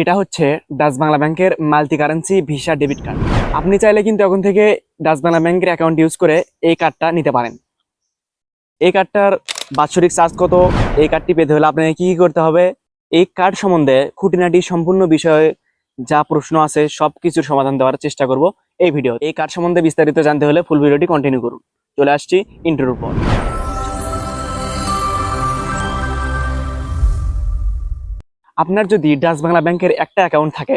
এটা হচ্ছে ডাচ বাংলা ব্যাংকের multi currency visa, debit card. আপনি চাইলে কিন্তু এখন থেকে ডাচ বাংলা ব্যাংকের অ্যাকাউন্ট ইউজ করে এই কার্ডটা নিতে পারেন। এই কার্ডটার বাৎসরিক চার্জ কত? এই কার্ডটি পেতে হলে আপনাকে কি কি করতে হবে? এই কার্ড সম্বন্ধে খুঁটিনাটি সম্পূর্ণ বিষয়ে যা প্রশ্ন আছে সব কিছুর সমাধান দেওয়ার চেষ্টা করব এই ভিডিও এই কার্ড সম্বন্ধে বিস্তারিত জানতে হলে ফুল ভিডিওটি কন্টিনিউ করুন। চলে আসছি ইন্টারভিউর পর আপনার যদি ডাচ বাংলা ব্যাংকের একটা অ্যাকাউন্ট থাকে,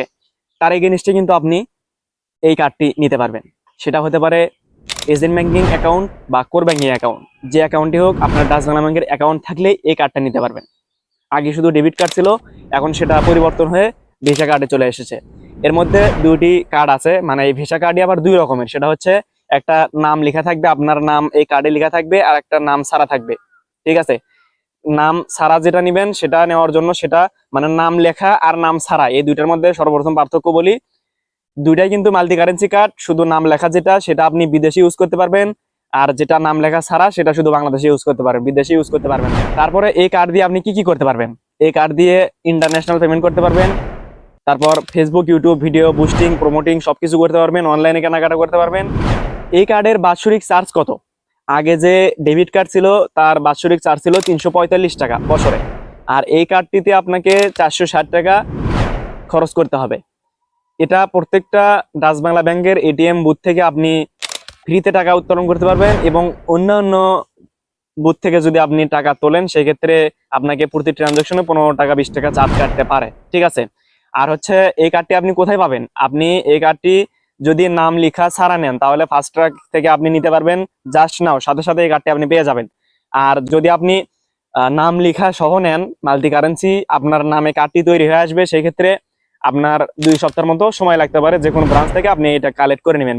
তার এগেনস্টে কিন্তু আপনি এই কার্ডটি নিতে পারবেন। সেটা হতে পারে এজেন্ট ব্যাংকিং অ্যাকাউন্ট বা কোর ব্যাংকিং অ্যাকাউন্ট যে অ্যাকাউন্টই হোক, আপনার ডাচ বাংলা ব্যাংকের অ্যাকাউন্ট থাকলেই এই কার্ডটা নিতে পারবেন। আগে শুধু ডেবিট কার্ড ছিল, এখন সেটা পরিবর্তন হয়ে ভিসা কার্ডে চলে এসেছে। এর মধ্যে দুটি কার্ড আছে মানে এই ভিসা কার্ডই আবার দুই রকমের। সেটা হচ্ছে একটা নাম লেখা থাকবে, আপনার নাম এই কার্ডে লেখা থাকবে, আর একটা নাম সারা থাকবে। ঠিক আছে? নাম সারা যেটা নেবেন, সেটা নেওয়ার জন্য সেটা মানে নাম লেখা আর নাম সারা, এই দুইটার মধ্যে সর্বপ্রথম পার্থক্য বলি। দুইটাই কিন্তু মাল্টি কারেন্সি কার্ড শুধু নাম লেখা যেটা, সেটা আপনি বিদেশে ইউজ করতে পারবেন, আর যেটা নাম লেখা ছাড়া সেটা শুধু বাংলাদেশে ইউজ করতে পারবেন, বিদেশে ইউজ করতে পারবেন। তারপরে এই কার্ড দিয়ে আপনি কি কি করতে পারবেন? এই কার্ড দিয়ে ইন্টারন্যাশনাল পেমেন্ট করতে পারবেন, তারপর Facebook YouTube video boosting promoting সবকিছু করতে পারবেন অনলাইনে কেনাকাটা করতে পারবেন। এই কার্ডের বাৎসরিক চার্জ কত? আগে যে ডেবিট কার্ড ছিল, তার বাৎসরিক চার্জ ছিল তিনশো পঁয়তাল্লিশ টাকা বছরে। আর এই কার্ডটিতে আপনাকে চারশো ষাট টাকা খরচ করতে হবে। এটা প্রত্যেকটা ডাচ বাংলা ব্যাংকের এটিএম বুথ থেকে আপনি ফ্রিতে টাকা উত্তোলন করতে পারবেন এবং অন্যান্য বুথ থেকে যদি আপনি টাকা তোলেন, সেক্ষেত্রে আপনাকে প্রতি ট্রানজাকশনে পনেরো টাকা, বিশ টাকা চার্জ কাটতে পারে। ঠিক আছে? আর হচ্ছে, এই কার্ডটি আপনি কোথায় পাবেন? আপনি এই কার্ডটি যদি নাম লেখা ছাড়া নেন, তাহলে ফার্স্ট ট্র্যাক থেকে আপনি নিতে পারবেন জাস্ট নাও সাথে সাথে এই কার্ডটি আপনি পেয়ে যাবেন। আর যদি আপনি নাম লেখা সহ নেন মাল্টি কারেন্সি আপনার নামে কার্ডটি তৈরি হয়ে আসবে, সেই ক্ষেত্রে আপনার দুই সপ্তাহের মতো সময় লাগতে পারে যে কোনো ব্রাঞ্চ থেকে আপনি এটা কালেক্ট করে নেবেন।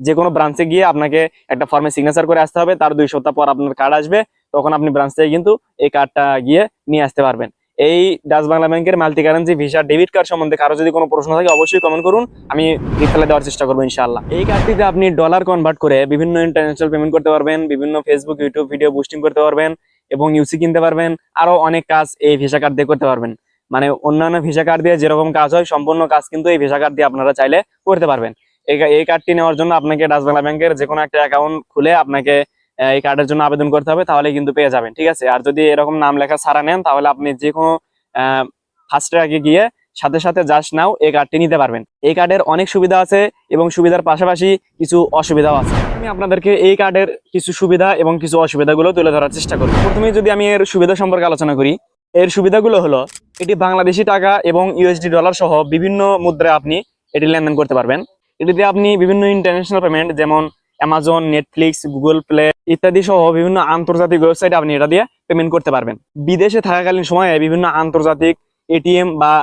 যে কোনো ব্রাঞ্চে গিয়ে আপনাকে একটা ফর্মে সিগনেচার করে আসতে হবে, তার দুই সপ্তাহ পর আপনার কার্ড আসবে, তখন আপনি ব্রাঞ্চ থেকে কিন্তু এই কার্ডটা গিয়ে নিয়ে আসতে পারবেন। এই ডাচ বাংলা ব্যাংকের multi currency visa debit card সম্বন্ধে কারও যদি কোনো প্রশ্ন থাকে, অবশ্যই কমেন্ট করুন। আমি রিপ্লাই দেওয়ার চেষ্টা করব ইনশাল্লাহ এই কার্ডটিতে আপনি ডলার কনভার্ট করে বিভিন্ন ইন্টারন্যাশনাল পেমেন্ট করতে পারবেন, বিভিন্ন ফেসবুক ইউটিউব ভিডিও বুস্টিং করতে পারবেন এবং ইউসি কিনতে পারবেন, আরও অনেক কাজ এই ভিসা কার্ড দিয়ে করতে পারবেন। মানে অন্যান্য ভিসা কার্ড দিয়ে যেরকম কাজ হয়, সম্পূর্ণ কাজ কিন্তু এই ভিসা কার্ড দিয়ে আপনারা চাইলে করতে পারবেন। এই কার্ডটি নেওয়ার জন্য আপনাকে ডাচ বাংলা ব্যাংকের যে কোনো একটা অ্যাকাউন্ট খুলে আপনাকে এই কার্ডের জন্য আবেদন করতে হবে তাহলে কিন্তু পেয়ে যাবেন, ঠিক আছে? আর যদি এরকম নাম লেখা ছাড়া নেন, তাহলে আপনি যে কোনো ফার্স্ট আগে গিয়ে সাথে সাথে জাস্ট নাও এই কার্ডটি নিতে পারবেন। এই কার্ডের অনেক সুবিধা আছে এবং সুবিধার পাশাপাশি কিছু অসুবিধাও আছে। আমি আপনাদেরকে এই কার্ডের কিছু সুবিধা এবং কিছু অসুবিধাগুলো তুলে ধরার চেষ্টা করব। প্রথমে যদি আমি এর সুবিধা সম্পর্কে আলোচনা করি, এর সুবিধাগুলো হলো, এটি বাংলাদেশি টাকা এবং ইউএসডি ডলার সহ বিভিন্ন মুদ্রায় আপনি এটি লেনদেন করতে পারবেন। এটিতে আপনি বিভিন্ন ইন্টারন্যাশনাল পেমেন্ট যেমন অ্যামাজন নেটফ্লিক্স গুগল প্লে ইত্যাদি সহ বিভিন্ন আন্তর্জাতিক ওয়েবসাইটে আপনি এটা দিয়ে পেমেন্ট করতে পারবেন। বিদেশে থাকাকালীন সময়ে বিভিন্ন আন্তর্জাতিক এটিএম বা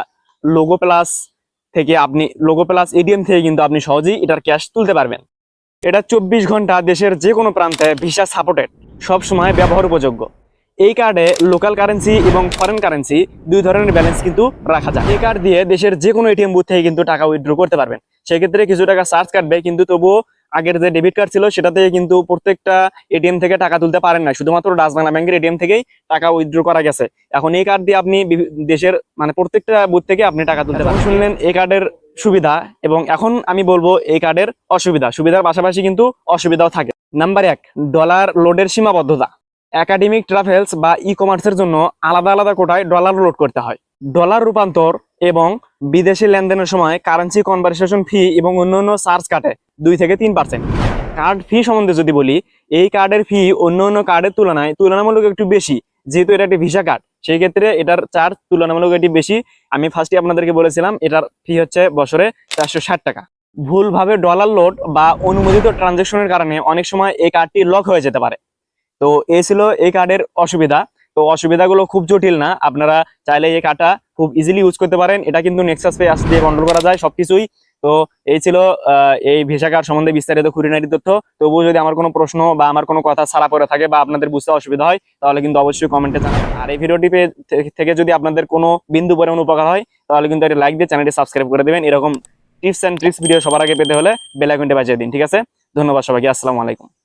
লোগো প্লাস থেকে আপনি লোগো প্লাস এটিএম থেকে কিন্তু আপনি সহজেই এটার ক্যাশ তুলতে পারবেন। এটা চব্বিশ ঘণ্টা দেশের যে কোনো প্রান্তে ভিসা সাপোর্টেড সব সময় ব্যবহার উপযোগ্য। এই কার্ডে লোকাল কারেন্সি এবং ফরেন কারেন্সি দুই ধরনের ব্যালেন্স কিন্তু রাখা যায়। এই কার্ড দিয়ে দেশের যে কোনো এটিএম বুথ থেকে কিন্তু টাকা উইথড্র করতে পারবেন। সেক্ষেত্রে কিছু টাকা চার্জ কাটবে, কিন্তু তবুও আগের যে ডেবিট কার্ড ছিল সেটাতে কিন্তু প্রত্যেকটা এটিএম থেকে টাকা তুলতে পারেন না শুধুমাত্র ডাচ বাংলা ব্যাংকের এটিএম থেকেই টাকা উইথড্র করা গেছে। এখন এই কার্ড দিয়ে আপনি দেশের মানে প্রত্যেকটা বুথ থেকে আপনি টাকা তুলতে পারেন। শুনলেন এই কার্ডের সুবিধা এবং এখন আমি বলব এই কার্ডের অসুবিধা। সুবিধার পাশাপাশি কিন্তু অসুবিধাও থাকে। নাম্বার এক ডলার লোডের সীমাবদ্ধতা। একাডেমিক ট্রাভেলস বা ই কমার্সের জন্য আলাদা আলাদা কোটায় ডলার লোড করতে হয়। ডলার রূপান্তর এবং বিদেশি লেনদেনের সময় কারেন্সি কনভারসেশন ফি এবং অন্যান্য চার্জ কাটে দুই থেকে তিন পার্সেন্ট কার্ড ফি সম্বন্ধে যদি বলি, এই কার্ডের ফি অন্য অন্য কার্ডের তুলনায় তুলনামূলক একটু বেশি। যেহেতু এটা একটি ভিসা কার্ড সেই ক্ষেত্রে এটার চার্জ তুলনামূলক একটি বেশি। আমি ফার্স্টে আপনাদেরকে বলেছিলাম, এটার ফি হচ্ছে বছরে চারশো ষাট টাকা। ভুলভাবে ডলার লোড বা অনুমোদিত ট্রানজেকশনের কারণে অনেক সময় এই কার্ডটি লক হয়ে যেতে পারে। তো এই ছিল এই কার্ডের অসুবিধা। তো অসুবিধাগুলো খুব জটিল না। আপনারা চাইলে এই কাটা খুব ইজিলি ইউজ করতে পারেন। এটা কিন্তু নেক্সাস পে দিয়ে কন্ট্রোল করা যায় সবকিছুই। তো এই ছিল এই ভিসা কার্ড সম্বন্ধে বিস্তারিত খুঁটিনাটি তথ্য। তবুও যদি আমার কোনো প্রশ্ন বা আমার কোনো কথা ছাড়া পড়ে থাকে বা আপনাদের বুঝতে অসুবিধা হয়, তাহলে কিন্তু অবশ্যই কমেন্টে জানান আর এই ভিডিওটি থেকে যদি আপনাদের কোনো বিন্দু পরিমাণ উপকার হয়, তাহলে কিন্তু একটা লাইক দিয়ে চ্যানেলটি সাবস্ক্রাইব করে দেবেন। এরকম টিপস অ্যান্ড ট্রিক্স ভিডিও সবার আগে পেতে হলে বেল আইকনটি বাজিয়ে দিন, ঠিক আছে? ধন্যবাদ সবাইকে, আসসালামু আলাইকুম।